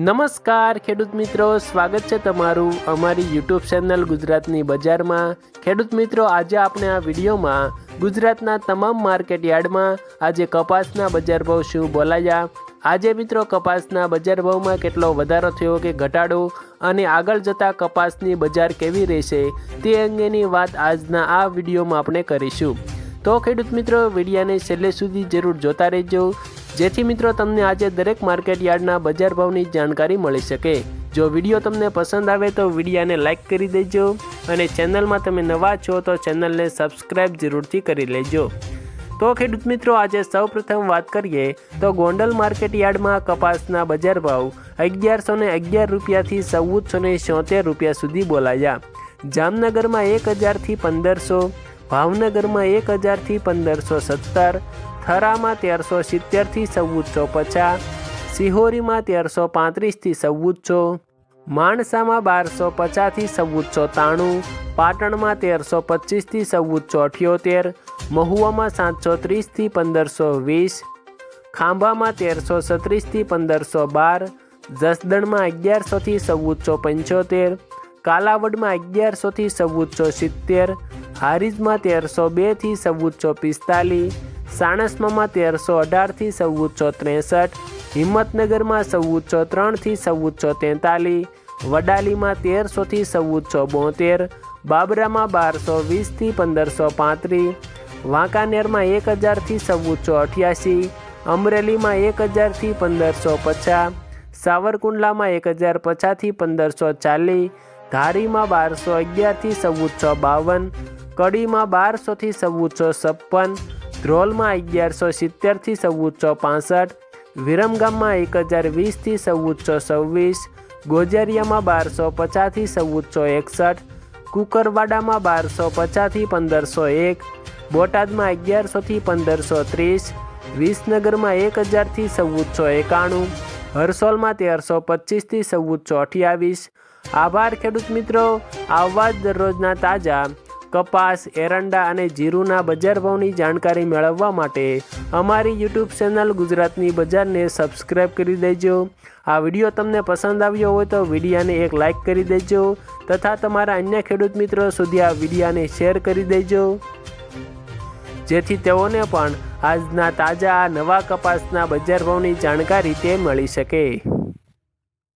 નમસ્કાર, ખેડૂત મિત્રો. સ્વાગત છે તમારું અમારી યુટ્યુબ ચેનલ ગુજરાતની બજારમાં. ખેડૂત મિત્રો, આજે આપણે આ વિડીયોમાં ગુજરાતના તમામ માર્કેટ યાર્ડમાં આજે કપાસના બજાર ભાવ શું બોલાયા? આજે મિત્રો, કપાસના બજાર ભાવમાં કેટલો વધારો થયો કે ઘટાડો? અને આગળ જતા કપાસની બજાર કેવી રહેશે? તે અંગેની વાત આજના આ વિડીયોમાં આપણે કરીશું. તો ખેડૂત મિત્રો, વિડીયાને છેલ્લે સુધી જરૂર જોતા રહેજો. જેથી મિત્રો તમને આજે દરેક માર્કેટ યાર્ડના બજાર ભાવની જાણકારી મળી શકે. જો વીડિયો તમને પસંદ આવે તો વિડીયાને લાઇક કરી દેજો અને ચેનલમાં તમે નવા છો તો ચેનલને સબસ્ક્રાઇબ જરૂરથી કરી લેજો. તો ખેડૂત મિત્રો, આજે સૌપ્રથમ વાત કરીએ તો ગોંડલ માર્કેટ યાર્ડમાં કપાસના બજાર ભાવ અગિયારસો ને અગિયાર રૂપિયાથી ચૌદસો ને રૂપિયા સુધી બોલાયા. જામનગરમાં એક હજારથી પંદરસો, ભાવનગરમાં એક હજારથી પંદરસો સત્તર થરામાં તેરસો સિત્તેરથી ચૌદસો પચાસ, સિહોરીમાં તેરસો પાંત્રીસથી ચૌદસો, માણસામાં બારસો પચાસથી ચૌદસો ત્રાણું, પાટણમાં તેરસો પચીસથી ચૌદસો અઠ્યોતેર, મહુવામાં સાતસો ત્રીસથી પંદરસો વીસ, ખાંભામાં તેરસો છત્રીસથી પંદરસો બાર, જસદણમાં અગિયારસોથી ચૌદસો પંચોતેર, કાલાવડમાં અગિયારસોથી ચૌદસો સિત્તેર, હારીજમાં તેરસો બેથી ચૌદસો પિસ્તાલીસ સાણસમામાં તેરસો અઢારથી ચૌદસો ત્રેસઠ, હિંમતનગરમાં ચૌદસો ત્રણથી ચૌદસો તેતાલીસ, વડાલીમાં તેરસોથી ચૌદસો બોતેર, બાબરામાં બારસો વીસથી પંદરસો પાંત્રીસ, વાંકાનેરમાં એક હજારથી ચૌદસો અઠ્યાસી, અમરેલીમાં એક હજારથી પંદરસો પચાસ, સાવરકુંડલામાં એક હજાર પચાસથી પંદરસો ચાલીસ, ધારીમાં બારસો અગિયારથી ચૌદસો બાવન, કડીમાં બારસોથી ચૌદસો છપ્પન ધ્રોલમાં અગિયારસો સિત્તેરથી ચૌદસો પાસઠ, વિરમગામમાં એક હજાર વીસથી ચૌદસો છવ્વીસ, ગોજરિયામાં બારસો પચાસથી ચૌદસો એકસઠ, કુકરવાડામાં બારસો પચાસથી પંદરસો એક, બોટાદમાં અગિયારસોથી પંદરસો ત્રીસ, વિસનગરમાં એક હજારથી ચૌદસો એકાણું, હરસોલમાં તેરસો પચીસથી ચૌદસો અઠ્યાવીસ. આભાર ખેડૂત મિત્રો, આવવા દરરોજના તાજા કપાસ, એરંડા અને જીરુના બજાર ભાવની જાણકારી મેળવવા માટે અમારી યુટ્યુબ ચેનલ ગુજરાતની બજારને સબસ્ક્રાઈબ કરી દેજો. આ વીડિયો તમને પસંદ આવ્યો હોય તો વિડીયાને એક લાઇક કરી દેજો તથા તમારા અન્ય ખેડૂત મિત્રો સુધી આ વિડીયાને શેર કરી દેજો. જેથી તેઓને પણ આજના તાજા નવા કપાસના બજાર ભાવની જાણકારી તે મળી શકે.